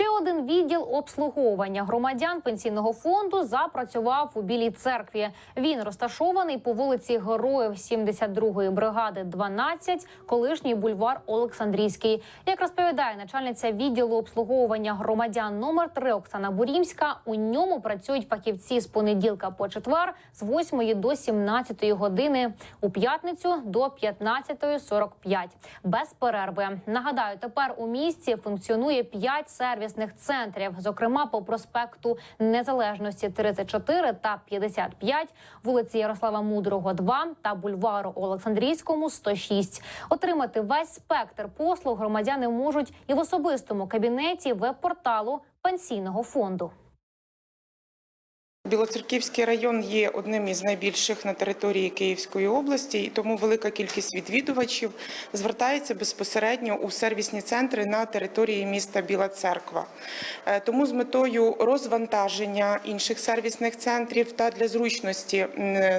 Ще один відділ обслуговування громадян пенсійного фонду запрацював у Білій церкві. Він розташований по вулиці Героїв 72-ї бригади 12, колишній бульвар Олександрійський. Як розповідає начальниця відділу обслуговування громадян номер 3 Оксана Бурімська, у ньому працюють фахівці з понеділка по четвер з 8 до 17 години, у п'ятницю до 15.45 без перерви. Нагадаю, тепер у місті функціонує 5 сервісних центрів, зокрема по проспекту Незалежності 34 та 55, вулиці Ярослава Мудрого 2 та бульвару Олександрійському 106. Отримати весь спектр послуг громадяни можуть і в особистому кабінеті веб-порталу пенсійного фонду. Білоцерківський район є одним із найбільших на території Київської області, і тому велика кількість відвідувачів звертається безпосередньо у сервісні центри на території міста Біла Церква. Е, Тому з метою розвантаження інших сервісних центрів та для зручності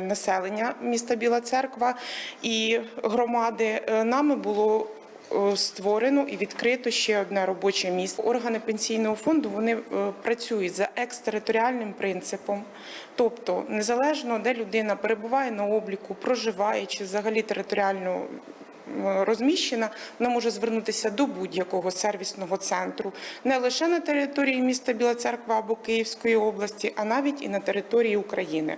населення міста Біла Церква і громади е, нами було створено і відкрито ще одне робоче місце. Органи пенсійного фонду вони е, працюють за екстериторіальним принципом, тобто незалежно де людина перебуває на обліку, проживає чи взагалі територіально. е, Розміщена, вона може звернутися до будь-якого сервісного центру не лише на території міста Біла Церква або Київської області, а навіть і на території України.